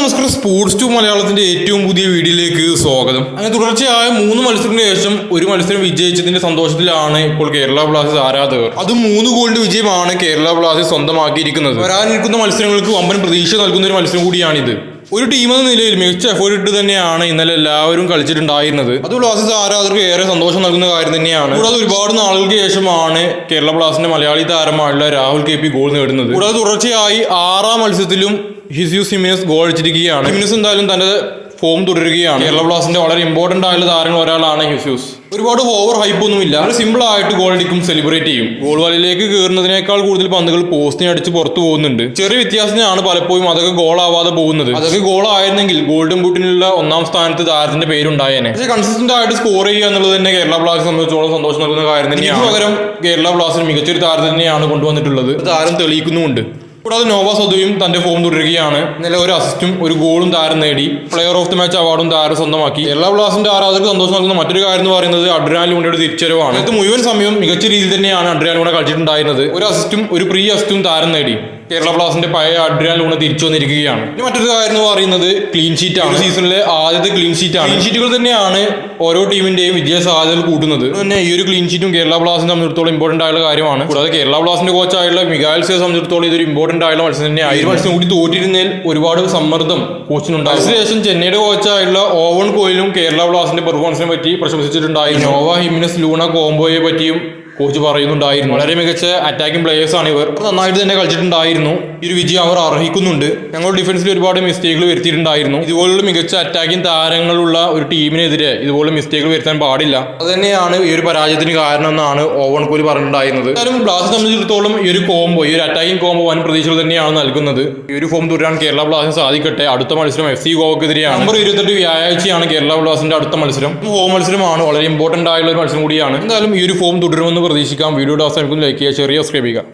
നമസ്കാരം. Sports to മലയാളത്തിന്റെ ഏറ്റവും പുതിയ വീഡിയോയിലേക്ക് സ്വാഗതം. അങ്ങനെ തുടർച്ചയായ മൂന്ന് മത്സരത്തിന് ശേഷം ഒരു മത്സരം വിജയിച്ചതിന്റെ സന്തോഷത്തിലാണ് ഇപ്പോൾ കേരള ബ്ലാസ്റ്റേഴ്സ് ആരാധകർ. അത് മൂന്ന് ഗോളിന്റെ വിജയമാണ് കേരള ബ്ലാസ്റ്റേഴ്സ് സ്വന്തമാക്കിയിരിക്കുന്നത്. വരാനിരിക്കുന്ന മത്സരങ്ങൾക്ക് വമ്പൻ പ്രതീക്ഷ നൽകുന്ന ഒരു മത്സരം കൂടിയാണിത്. ഒരു ടീം എന്ന നിലയിൽ മികച്ച എഫേർട്ട് ഇട്ട് തന്നെയാണ് ഇന്നലെ എല്ലാവരും കളിച്ചിട്ടുണ്ടായിരുന്നത്. അത് ബ്ലാസ്റ്റേഴ്സ് ആരാധകർക്ക് ഏറെ സന്തോഷം നൽകുന്ന കാര്യം തന്നെയാണ്. കൂടാതെ ഒരുപാട് നാളുകൾക്ക് ശേഷമാണ് കേരള ബ്ലാസ്റ്റേഴ്സിന്റെ മലയാളി താരമായുള്ള രാഹുൽ കെ പി ഗോൾ നേടുന്നത്. കൂടാതെ തുടർച്ചയായി ആറാം മത്സരത്തിലും ഹിസ്യൂസ് ഹിമിനസ് ഗോൾ അടിച്ചിരിക്കുകയാണ്. ഹിമിനസ് എന്തായാലും തന്റെ ഫോം തുടരുകയാണ്. കേരള ബ്ലാസ്റ്റിന്റെ വളരെ ഇമ്പോർട്ടന്റ് ആയുള്ള താരങ്ങൾ ഒരാളാണ് ഹിസ്യൂസ് ഒരുപാട് ഓവർ ഹൈപ്പ് ഒന്നും ഇല്ല സിമ്പിൾ ആയിട്ട് ഗോൾ അടിക്കും സെലിബ്രേറ്റ് ചെയ്യും. ഗോൾ വലയിലേക്ക് കയറുന്നതിനേക്കാൾ കൂടുതൽ പന്തുകൾ പോസ്റ്റിനെ അടിച്ച് പുറത്തു പോകുന്നുണ്ട്. ചെറിയ വ്യത്യാസത്തിനാണ് പലപ്പോഴും അതൊക്കെ ഗോൾ ആവാതെ പോകുന്നത്. അതൊക്കെ ഗോൾ ആയിരുന്നെങ്കിൽ ഗോൾഡൻ ബൂട്ടിനുള്ള ഒന്നാം സ്ഥാനത്ത് താരത്തിന്റെ പേരുണ്ടായേനെ. പക്ഷേ കൺസിസ്റ്റന്റ് ആയിട്ട് സ്കോർ ചെയ്യുക എന്നുള്ളത് തന്നെ കേരള ബ്ലാസ്റ്റ് സംബന്ധിച്ചോളം സന്തോഷം നൽകുന്ന കാര്യം തന്നെയാണ്. പകരം കേരള ബ്ലാസ്റ്റിന് മികച്ചൊരു താരത്തിനെയാണ് കൊണ്ടുവന്നിട്ടുള്ളത്. താരം തെളിയിക്കുന്നുമുണ്ട്. കൂടാതെ നോവ സദുവും തന്റെ ഫോം തുടരുകയാണ്. ഇന്നലെ ഒരു അസിസ്റ്റും ഒരു ഗോളും താരം നേടി. പ്ലെയർ ഓഫ് ദി മാച്ച് അവാർഡും താരം സ്വന്തമാക്കി. എല്ലാ ബ്ലാസിന്റെ ആരാധകർക്ക് സന്തോഷം നൽകുന്ന മറ്റൊരു കാര്യം എന്ന് പറയുന്നത് അഡ്രാൻ ലൂണയുടെ തിരിച്ചറിവാണ്. ഇത് മുഴുവൻ സമയം മികച്ച രീതിയിൽ തന്നെയാണ് അഡ്രാൻ ലൂണ കളിച്ചിട്ടുണ്ടായിരുന്നത്. ഒരു അസിസ്റ്റും ഒരു പ്രീ അസിസ്റ്റും താരം നേടി. കേരള ബ്ലാസ്റ്റിന്റെ പഴയ അഡ്രിയാൻ ലൂണ തിരിച്ചു വന്നിരിക്കുകയാണ്. ഇനി മറ്റൊരു കാര്യം എന്ന് പറയുന്നത് ക്ലീൻ ഷീറ്റ് ആണ്. സീസണിലെ ആദ്യത്തെ ക്ലീൻ ഷീറ്റ് ആണ്. ക്ലീൻ ഷീറ്റുകൾ തന്നെയാണ് ഓരോ ടീമിന്റെയും വിജയ സാധ്യതകൾ കൂട്ടുന്നത്. തന്നെ ഈ ഒരു ക്ലീൻ ഷീറ്റും കേരള ബ്ലാസ്റ്റിനെ സംബന്ധിച്ചിടത്തോളം ഇമ്പോർട്ടന്റ് ആയുള്ള കാര്യമാണ്. കൂടാതെ കേരള ബ്ലാസ്റ്റിന്റെ കോച്ചായുള്ള മികാൽ സിയെ സംബന്ധിച്ചിടത്തോളം ഇതൊരു ഇമ്പോർട്ടന്റ് ആയുള്ള മത്സരം തന്നെയായി ഈ മത്സരം കൂടി തോറ്റിരുന്നതിൽ ഒരുപാട് സമ്മർദ്ദം കോച്ചിനുണ്ടായി അതിനുശേഷം ചെന്നൈയുടെ കോച്ചായുള്ള ഓവൺ കോയിലും കേരള ബ്ലാസ്റ്റിന്റെ പെർഫോമൻസിനെ പറ്റി പ്രശംസിച്ചിട്ടുണ്ടായിരുന്നു. നോവ ഹിമിനസ് ലൂണ കോംബോയെ പറ്റിയും കോച്ച് പറയുന്നുണ്ടായിരുന്നു. വളരെ മികച്ച അറ്റാക്കിംഗ് പ്ലേയേഴ്സാണ് ഇവർ. നന്നായിട്ട് തന്നെ കളിച്ചിട്ടുണ്ടായിരുന്നു. ഈ ഒരു വിജയം അവർ അർഹിക്കുന്നുണ്ട്. ഞങ്ങൾ ഡിഫൻസിൽ ഒരുപാട് മിസ്റ്റേക്കുകൾ വരുത്തിയിട്ടുണ്ടായിരുന്നു. ഇതുപോലുള്ള മികച്ച അറ്റാക്കിംഗ് താരങ്ങളുള്ള ഒരു ടീമിനെതിരെ ഇതുപോലെ മിസ്റ്റേക്കുകൾ വരുത്താൻ പാടില്ല. അത് തന്നെയാണ് ഈ ഒരു പരാജയത്തിന് കാരണം എന്നാണ് ഓവൺ കോഹ്ലി പറഞ്ഞിട്ടുണ്ടായിരുന്നത്. എന്തായാലും ബ്ലാസ്റ്റ് സംബന്ധിച്ചിടത്തോളം ഈ ഒരു കോംബോ ഈ ഒരു അറ്റാക്കിംഗ് കോംബോ വൻ പ്രതീക്ഷകൾ തന്നെയാണ് നൽകുന്നത്. ഈ ഒരു ഫോം തുടരാൻ കേരള ബ്ലാസ്റ്റിന് സാധിക്കട്ടെ. അടുത്ത മത്സരം എഫ് സി ഗോവക്കെതിരെയാണ്. നമ്പർ ഇരുപത്തെട്ട് വ്യാഴാഴ്ചയാണ് കേരള ബ്ലാസ്റ്റിന്റെ അടുത്ത മത്സരം. ഹോം മത്സരമാണ്. വളരെ ഇമ്പോർട്ടന്റ് ആയുള്ള ഒരു മത്സരം കൂടിയാണ്. എന്തായാലും ഈ ഒരു ഫോം തുടരുമെന്ന് പ്രതീക്ഷിക്കാം. വീഡിയോയുടെ അവസാനിക്കുന്നു ലൈക്ക് ചെയ്യുക ചെറിയ സബ്സ്ക്രൈബ് ചെയ്യുക.